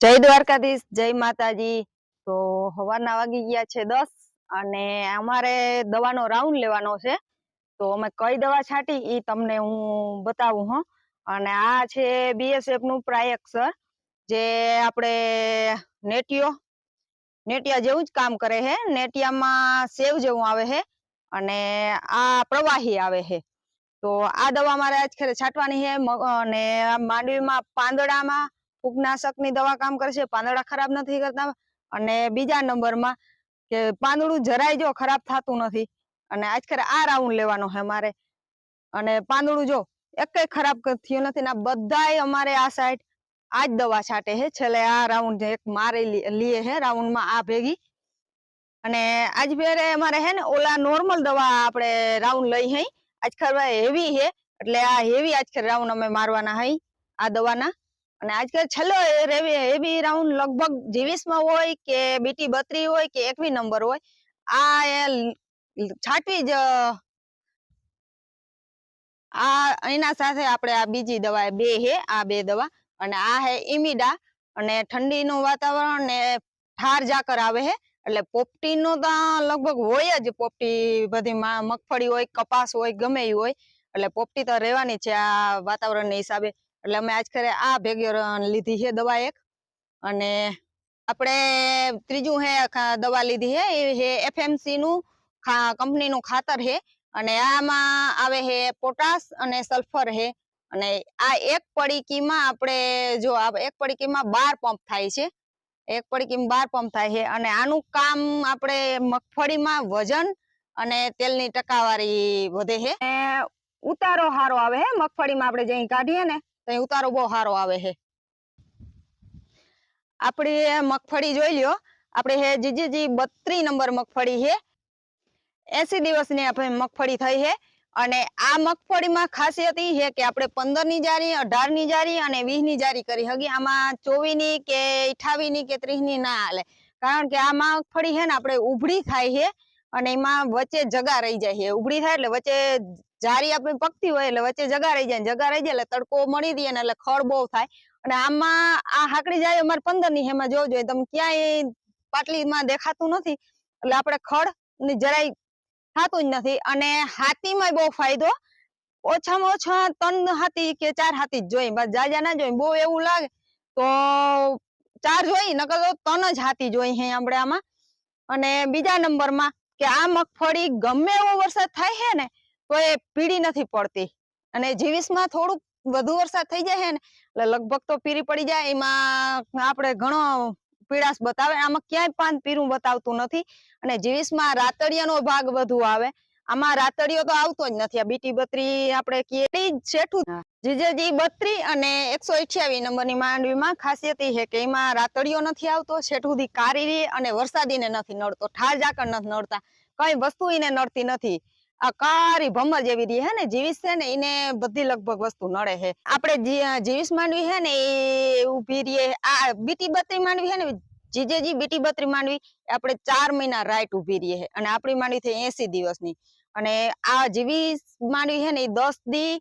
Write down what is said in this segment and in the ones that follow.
જય દ્વારકાધીશ, જય માતાજી. તો સવારના વાગી ગયા છે દસ અને અમારે દવાનો રાઉન્ડ લેવાનો છે. તો અમે કઈ દવા છાંટી એ તમને હું બતાવું, હો. અને આ છે બીએસએફનું પ્રાયક્ષર, જે આપણે નેટિયો, નેટિયા જેવું જ કામ કરે છે નેટિયામાં સેવ જેવું આવે છે અને આ પ્રવાહી આવે છે તો આ દવા મારે આજ ખેરે છાંટવાની છે અને માંડવીમાં પાંદડામાં ફૂગનાશકની દવા કામ કરશે પાંદડા ખરાબ નથી કરતા. અને બીજા નંબરમાં કે પાંદડું જરાય જો ખરાબ થતું નથી. અને આજખરે આ રાઉન્ડ લેવાનો છે મારે. અને પાંદડું જો એકેય ખરાબ થયું નથી ને બધાય અમારે આ સાઈડ આ જ દવા છાંટે છે. છેલ્લે આ રાઉન્ડ એક મારે લીએ છે રાઉન્ડમાં આ ભેગી. અને આજ ફેરે અમારે હે ને ઓલા નોર્મલ દવા આપણે રાઉન્ડ લઈ હઈ. આજ ખરે હેવી છે. એટલે આ હેવી આજ ખરે રાઉન્ડ અમે મારવાના હઈ, આ દવાના. અને આજકાલ છેલ્લો હેવી રાઉન્ડ લગભગ જીવીસમાં હોય કે બીટી બત્રી હોય કે એકવી નંબર હોય, આ એ છાંટવી જ, આ એના સાથે આપણે આ બીજી દવા બે હે, આ બે દવા, અને આ હે ઇમિડા અને ઠંડીનું વાતાવરણ ને ઠાર જાકર આવે હે, એટલે પોપટીનો તો લગભગ હોય જ, પોપટી બધી મગફળી હોય, કપાસ હોય, ગમે હોય, એટલે પોપટી તો રહેવાની છે આ વાતાવરણના હિસાબે. એટલે અમે આજ ખરે આ ભેગી લીધી છે દવા એક. અને આપણે ત્રીજું હે દવા લીધી છે એ હે એફએમસી નું કંપનીનું ખાતર છે અને આમાં આવે છે પોટાશ અને સલ્ફર છે અને આ એક પડીકીમાં આપણે જો એક પડીકીમાં બાર પંપ થાય છે. એક પડીકીમાં બાર પંપ થાય છે. અને આનું કામ આપણે મગફળીમાં વજન અને તેલની ટકાવારી વધે છે ઉતારો સારો આવે છે મગફળીમાં આપણે જઈ કાઢીએ ને. તો ઉતારો બહુ સારો આવે છે આપણી મગફળી જોઈ લ્યો. આપણે હે જીજીજી બત્રી નંબર મગફળી છે એસી દિવસની આપણે મગફળી થઈ છે અને આ મગફળીમાં ખાસિયત એ છે કે આપણે પંદરની જારી અઢારની જારી અને વીસની જારી કરી. હગી આમાં ચોવીસની કે અઠાવીસની કે ત્રીસની ના હાલે. કારણ કે આ મગફળી છે ને આપણે ઉભળી થાય છે અને એમાં વચ્ચે જગા રહી જાય છે ઉભળી થાય એટલે વચ્ચે જારી આપણી પકતી હોય એટલે વચ્ચે જગા રહી જાય જગા રહી જાય એટલે તડકો મળી દે ને એટલે ખડ બહુ થાય. અને આમાં આ હાકડી જાય અમારે પંદરની એમાં જોઈએ. તમે ક્યાંય પાટલીમાં દેખાતું નથી. એટલે આપણે ખડની જરાય થતું જ નથી. અને હાથીમાં બહુ ફાયદો. ઓછામાં ઓછા ત્રણ હાથી કે ચાર હાથી જ જોઈ. બસ જાજા ના જોઈ. બહુ એવું લાગે તો ચાર જોઈ, નકર તો ત્રણ જ હાથી જોઈ હે આપણે આમાં. અને બીજા નંબરમાં કે આ મગફળી ગમે એવો વરસાદ થાય છે ને તો એ પીળી નથી પડતી. અને જીવીસમાં થોડુંક વધુ વરસાદ થઈ જાય ને લગભગ તો પીરી પડી જાય. એમાં આપણે ઘણો પીળાશ બતાવે. આમાં ક્યાંય પાન પીરું બતાવતું નથી. અને જીવીસમાં રાતડિયાનો ભાગ વધુ આવે. આમાં રાતડિયો તો આવતો જ નથી. આ બીટી બત્રી આપણે શેઠું. જીજેજી બત્રી અને એકસો અઠ્યાવીસ નંબરની માંડવીમાં ખાસિયત ઈ છે કે એમાં રાતડિયો નથી આવતો શેઠુંથી કારી રહી અને વરસાદીને નથી નડતો, ઠાર ઝાકળ નથી નડતા. કઈ વસ્તુ એને નડતી નથી. આ કારી ભમર જેવી રહી ને જીવીસ છે ને એને બધી લગભગ વસ્તુ નડે છે આપણે જી- જીવીસ માંડવી છે ને, એ ઊભી રહીએ આ બીટી બત્રી માંડવી છે ને જીજેજી બીટી બત્રી માંડવી આપણે ચાર મહિના રાઈટ ઊભી રહીએ અને આપણી માંડવી થઈ એસી દિવસની. અને આ જીવીસ માંડવી છે ને, એ દસ દી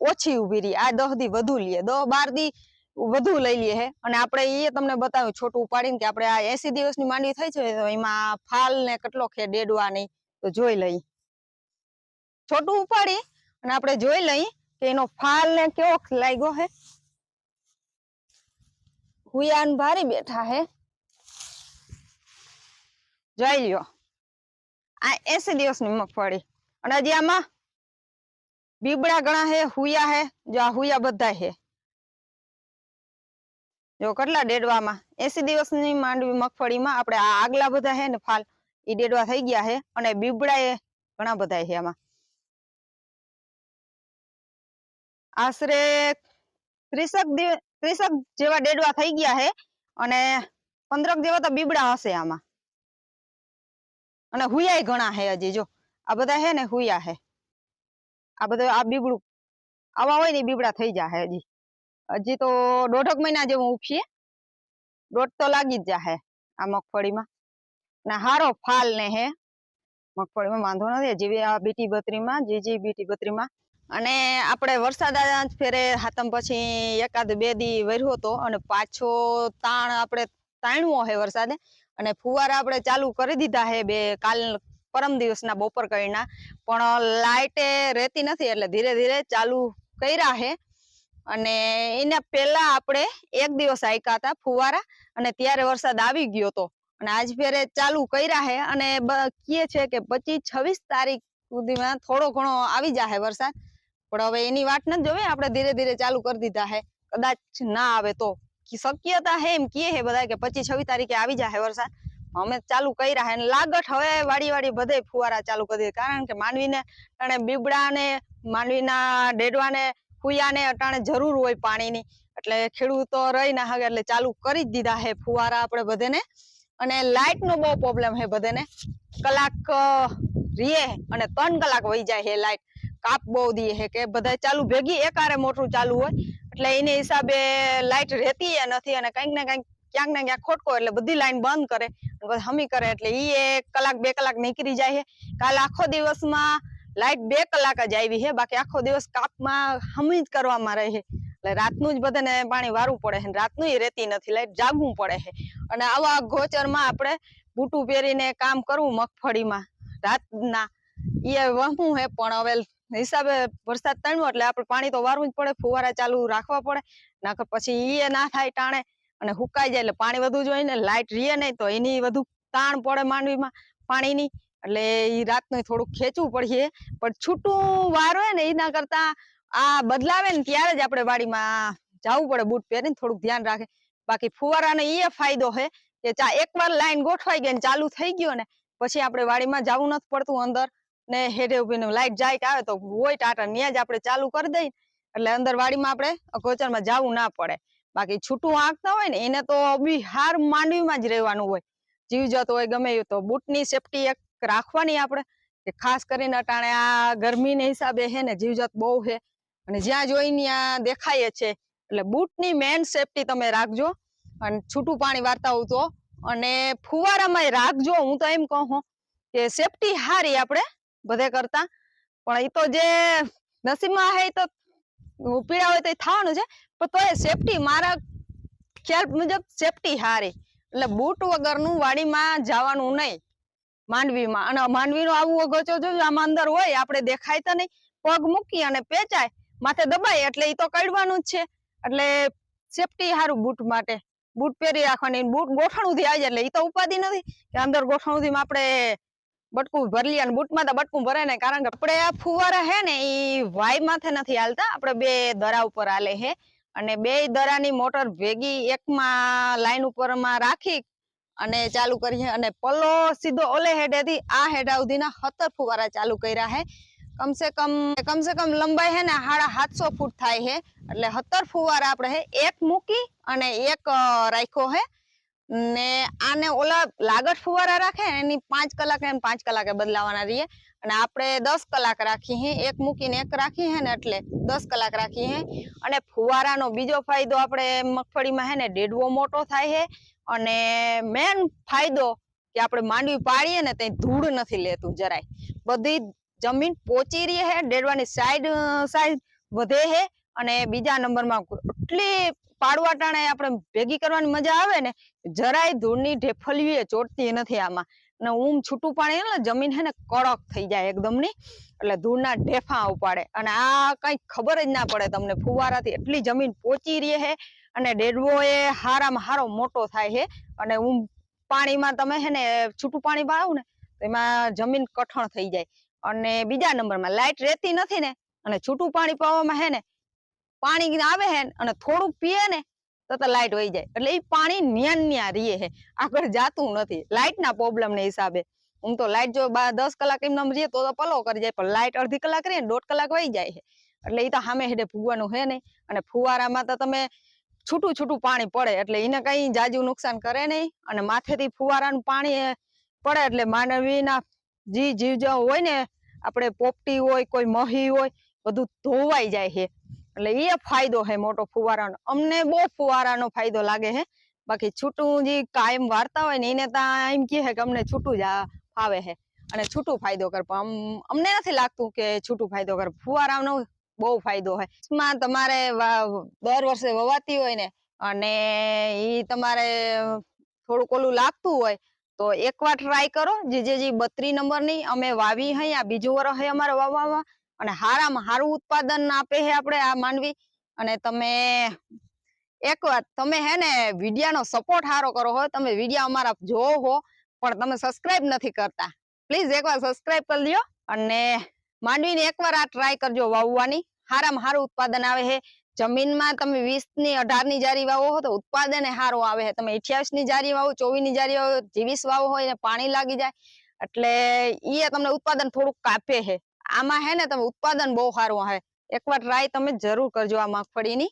ઓછી ઊભી રહી આ દસ દી વધુ લઈએ દસ, બાર દી વધુ લઈ લઈએ અને આપણે એ તમને બતાવ્યું, છોટું ઉપાડીને કે આપણે આ એસી દિવસની માંડવી થઈ છે, તો એમાં ફાલ ને કેટલો ખે ડેડવા નહીં તો જોઈ લઈ છોટું ઉપાડી અને આપણે જોઈ લઈ કે એનો ફાલ ને કેવો લાગ્યો હે. હુયાન ભારી બેઠા હે. જોઈ લ્યો. આ એસી દિવસની મગફળી. અને હજી આમાં બીબડા ઘણા હે, હુયા હે, જો આ હુયા બધા હે. જો કેટલા ડેડવામાં. એસી દિવસની માંડવી મગફળીમાં આપણે આ આગલા બધા હે ને ફાલ એ ડેડવા થઈ ગયા હે અને બીબડા એ ઘણા બધા છે આમાં. આશરે ત્રીસક ત્રીસક જેવા ડેડવા થઈ ગયા હે અને પંદરક જેવા તો બીબડા હશે આમાં. અને હુયાય ઘણા હે હજી જો, આ બધા હે ને હુયા હે આ બધા આ બીબડું, આવા હોય ને બીબડા થઈ જાહે હજી. હજી તો દોઢક મહિના જેવું ઉપસીએ દોઢ તો લાગી જ જાહે આ મગફળીમાં. ને હારો ફાલ ને હે. મગફળીમાં વાંધો નથી જેવી આ બીટી બત્રીમાં, જે જે બીટી બત્રીમાં અને આપણે વરસાદ ફેરે હાતમ પછી એકાદ બે દી વર્યો હતો અને પાછો તાણ આપણે તાણવો હે વરસાદે. અને ફુવારા આપણે ચાલુ કરી દીધા હે બે કાલ પરમ દિવસના બપોર કરીના. પણ લાઇટે રહેતી નથી એટલે ધીરે ધીરે ચાલુ કર્યા હે. અને એના પહેલા આપણે એક દિવસ આયકા હતા ફુવારા અને ત્યારે વરસાદ આવી ગયો હતો અને આજ ફેરે ચાલુ કર્યા હે અને કહે છે કે પચીસ છવ્વીસ તારીખ સુધીમાં થોડો ઘણો આવી જાહે વરસાદ. પણ હવે એની વાટ નથી જોવે, આપણે ધીરે ધીરે ચાલુ કરી દીધા હે. કદાચ ના આવે તો. શક્યતા હે એમ કીએ હે બધા કે પચીસ છવ્વીસ તારીખે આવી જાય વરસાદ. અમે ચાલુ કર્યા હે લાગટ હવે વાડી વાડી બધે ફુવારા ચાલુ કરી દીધા. કારણ કે માનવીને અટાણે બીબડાને માનવીના ડેડવાને, ફુયાને અટાણે જરૂર હોય પાણીની. એટલે ખેડૂતો રહી ના હવે એટલે ચાલુ કરી જ દીધા હે ફુવારા આપણે બધેને. અને લાઇટ નો બહુ પ્રોબ્લેમ હે બધેને. કલાક રીએ અને ત્રણ કલાક વહી જાય હે લાઇટ કાપ બહુ દઈએ હે કે બધા ચાલુ ભેગી, એકારે મોટું ચાલુ હોય. એટલે એને હિસાબે લાઇટ રહેતી નથી અને કંઈક ને કંઈક ક્યાંક ને ક્યાંક ખોટકો એટલે બધી લાઈન બંધ કરે. હમી કરે એટલે ઈ એક કલાક, બે કલાક નીકળી જાય છે કાલ આખો દિવસમાં લાઈટ બે કલાક જ આવી છે બાકી આખો દિવસ કાપમાં હમી જ કરવામાં રહે છે એટલે રાતનું જ બધાને પાણી વારવું પડે છે રાતનું રહેતી નથી. લાઈટ જાગવું પડે છે અને આવા ગોચરમાં આપણે બૂટું પહેરીને કામ કરવું મગફળીમાં. રાતના. એ વહવું હે, પણ હવે હિસાબે વરસાદ તણ્યો એટલે આપણે પાણી તો વારવું જ પડે, ફુવારા ચાલુ રાખવા પડે નકર પછી એ ના થાય ટાણે અને હુકાઈ જાય એટલે પાણી વધુ જોઈએ ને લાઇટ રીએ નહીં તો એની વધુ તાણ પડે માંડવીમાં પાણીની, એટલે ઈ રાતનું થોડુંક ખેંચવું પડે પણ છૂટું વાર ને એના કરતા આ બદલાવે ને ત્યારે જ આપણે વાડીમાં જવું પડે, બૂટ પહેરીને થોડુંક ધ્યાન રાખે. બાકી ફુવારાનો એ ફાયદો છે કે ચા એકવાર લાઈન ગોઠવાઈ ગઈ ને ચાલુ થઈ ગયો ને, પછી આપણે વાડીમાં જવું નથી પડતું અંદર. ને હેઠે ઉભીને લાઈટ જાય કે આવે તો હોય ટાટા ત્યાં જ આપણે ચાલુ કરી દઈએ. એટલે અંદર વાડીમાં આપણે ગોચરમાં જવું ના પડે. બાકી છૂટું આંકતા હોય ને એને તો બી હાર માંડવીમાં જ રહેવાનું હોય. જીવ જતો હોય ગમે તો બૂટની સેફટી એક રાખવાની આપણે, કે ખાસ કરીને અટાણે આ ગરમીને હિસાબે હે ને જીવજત બહુ છે અને જ્યાં જોઈ ત્યાં દેખાય છે. એટલે બૂટની મેન સેફટી તમે રાખજો. અને છૂટું પાણી વાર્તા તો, અને ફુવારામાં રાખજો. હું તો એમ કહું કે સેફટી હારી આપણે બધે કરતા. પણ એ તો જે નસીબમાં હે તો પીડા હોય તો થવાનું છે. પણ તોય સેફટી મારા ખ્યાલ મુજબ સેફટી હારી. એટલે બૂટ વગરનું વાડીમાં જવાનું નહીં. માંડવીમાં. અને માંડવીનો આવું અગોચો જોજો આમાં અંદર હોય, આપણે દેખાય તો નહીં. પગ મૂકી અને પેચાય, માથે દબાય, એટલે એ તો કાઢવાનું જ છે. એટલે સેફટી સારું બૂટ માટે. બૂટ પહેરી રાખવાની. બૂટ ગોઠણ સુધી આવી જાય, એટલે એ તો ઉપાધિ નથી. કે અંદર ગોઠણ સુધીમાં આપણે બટકું ભરી લઈએ અને બૂટમાં તો બટકું ભરે ને કારણ કે આપણે આ ફુવારા હે ને એ વાય માથે નથી હાલતા. આપણે બે દરા ઉપર હાલે હે અને બે દરાની મોટર ભેગી એકમાં લાઈન ઉપરમાં રાખી અને ચાલુ કરીએ અને પલ્લો સીધો ઓલે હેડેથી આ હેડા સુધીના હતર ફુવારા ચાલુ કર્યા હે. કમસે કમ કમસે કમ લંબાઈ હે ને સાડા સાતસો ફૂટ થાય હે. એટલે હતર ફુવારા આપણે હે, એક મૂકી અને એક રાખ્યો હે. ને આને ઓલા લાગત ફુવારા રાખે એની પાંચ કલાક એમ પાંચ કલાકે બદલાવાના રહીએ. અને આપણે દસ કલાક રાખી હે, એક મૂકીને એક રાખી હે ને એટલે દસ કલાક રાખી હે. અને ફુવારાનો બીજો ફાયદો આપણે મગફળીમાં હે ને, ડેડવો મોટો થાય છે અને મેન ફાયદો કે આપણે માંડવી પાડીએ ને ત્યાં ધૂળ નથી લેતું જરાય. બધી જમીન પોચી રહી હે, ડેડવાની સાઈડ સાઈઝ વધે હે. અને બીજા નંબરમાં એટલી પાડવા ટાણે આપણે ભેગી કરવાની મજા આવે ને, જરાય ધૂળની ઢેફલીએ ચોટતી નથી આમાં. અને ઊમ છૂટું પાણી ને જમીન હે ને કડક થઈ જાય એકદમની એટલે ધૂળના ઢેફા ઉપાડે. અને આ કઈ ખબર જ ના પડે તમને, ફુવારાથી એટલી જમીન પોચી રહી હે અને ડેડવો એ હારામાં હારો મોટો થાય છે. અને ઊમ પાણીમાં તમે હે ને છૂટું પાણી પાડો ને, તો એમાં જમીન કઠણ થઈ જાય. અને બીજા નંબરમાં, લાઈટ રહેતી નથી ને, અને છૂટું પાણી પાવામાં હે ને પાણી આવે હે અને થોડું પીએ ને તો લાઈટ વહી જાય. એટલે એ પાણી ન્યાન ન્યા રીએ હે. આગળ જાતું નથી. લાઇટ ના પ્રોબ્લેમ ને હિસાબે. હું તો લાઇટ જો દસ કલાક એમ રહીએ તો પલો કરી જાય. પણ લાઇટ અડધી કલાક રે દોઢ કલાક વહી જાય છે એટલે એ તો સામે હેડે ફૂગવાનું હે નહીં. અને ફુવારામાં તો તમે છૂટું છૂટું પાણી પડે. એટલે એને કઈ જાજુ નુકસાન કરે નહીં. અને માથેથી ફુવારાનું પાણી પડે એટલે માનવીના જી જીવ હોય ને, આપણે પોપટી હોય, કોઈ મહી હોય, બધું ધોવાઈ જાય છે એટલે એ ફાયદો છે મોટો ફુવારાનો. અમને બહુ ફુવારાનો ફાયદો લાગે છે બાકી છૂટું જે કાયમ વાર્તા હોય ને, એને ત્યાં એમ કહે કે અમને છૂટું જ ફાવે છે અને છૂટું ફાયદો કર, પણ અમને નથી લાગતું કે છૂટું ફાયદો કર. ફુવારાનો બહુ ફાયદો હોયમાં તમારે દર વર્ષે વવાતી હોય ને, અને એ તમારે થોડુંક ઓલું લાગતું હોય, તો એકવાર ટ્રાય કરો. જે જે બત્રી નંબરની અમે વાવી આ બીજું વરસ હૈ અમારે વાવવામાં. અને હારામાં હારું ઉત્પાદન આપે છે આપણે આ માંડવી અને તમે એક વાત, તમે હે ને વિડિયાનો સપોર્ટ હારો કરો હોય તમે વિડિયા અમારા જોવો હો, પણ તમે સબસ્ક્રાઇબ નથી કરતા. પ્લીઝ એકવાર સબસ્ક્રાઇબ કરી લ્યો અને માંડવીને એકવાર આ ટ્રાય કરજો વાવવાની. હારામાં હારું ઉત્પાદન આવે છે જમીનમાં તમે વીસની અઢારની જારી વાવો હો તો ઉત્પાદન એ સારું આવે છે તમે અઠ્યાવીસની જારી વાવો ચોવીસની જારી વાવો, જીવીસ વાવો હોય ને પાણી લાગી જાય. એટલે ઈ તમને ઉત્પાદન થોડુંક કાપે છે આમાં હે ને તમે ઉત્પાદન બહુ સારું હે. એકવાર ટ્રાય તમે જરૂર કરજો આ મગફળીની.